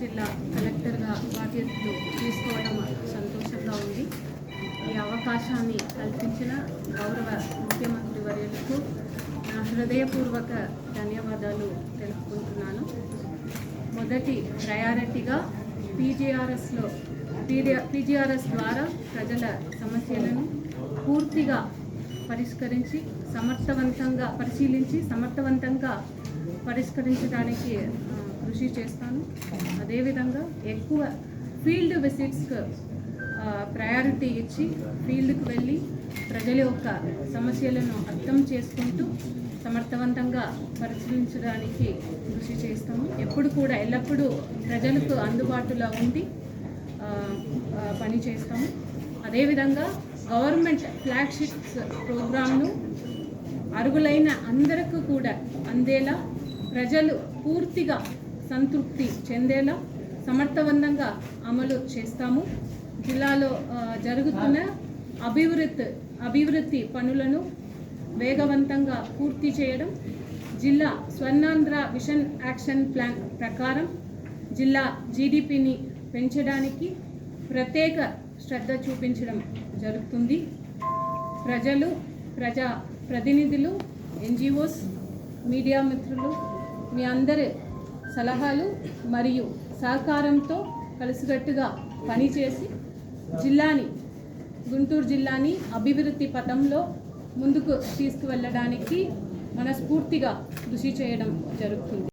జిల్లా కలెక్టర్గా బాధ్యతలు తీసుకోవడం సంతోషంగా ఉంది. ఈ అవకాశాన్ని కల్పించిన గౌరవ ముఖ్యమంత్రి వర్యులకు నా హృదయపూర్వక ధన్యవాదాలు తెలుపుకుంటున్నాను. మొదటి ప్రయారిటీగా పీజీఆర్ఎస్లో పీజీఆర్ఎస్ ద్వారా ప్రజల సమస్యలను పూర్తిగా పరిష్కరించి సమర్థవంతంగా పరిశీలించి సమర్థవంతంగా పరిష్కరించడానికి కృషి చేస్తాను. అదేవిధంగా ఎక్కువ ఫీల్డ్ విజిట్స్కి ప్రయారిటీ ఇచ్చి ఫీల్డ్కి వెళ్ళి ప్రజల యొక్క సమస్యలను అర్థం చేసుకుంటూ సమర్థవంతంగా పరిశీలించడానికి కృషి చేస్తాము. ఎప్పుడు కూడా ఎల్లప్పుడూ ప్రజలకు అందుబాటులో ఉండి పని చేస్తాము. అదేవిధంగా గవర్నమెంట్ ఫ్లాగ్షిప్స్ ప్రోగ్రామ్ను అరుగులైన అందరికీ కూడా అందేలా ప్రజలు పూర్తిగా సంతృప్తి చెందేలా సమర్థవంతంగా అమలు చేస్తాము. జిల్లాలో జరుగుతున్న అభివృద్ధి అభివృద్ధి పనులను వేగవంతంగా పూర్తి చేయడం జిల్లా స్వర్ణాంధ్ర విషన్ యాక్షన్ ప్లాన్ ప్రకారం జిల్లా జీడిపిని పెంచడానికి ప్రత్యేక శ్రద్ధ చూపించడం జరుగుతుంది. ప్రజలు ప్రజా ప్రతినిధులు ఎన్జిఓస్ మీడియా మిత్రులు మీ అందరి సలహాలు మరియు సహకారంతో కలిసికట్టుగా పనిచేసి జిల్లాని గుంటూరు జిల్లాని అభివృద్ధి పథంలో ముందుకు తీసుకువెళ్ళడానికి మనస్ఫూర్తిగా కృషి చేయడం జరుగుతుంది.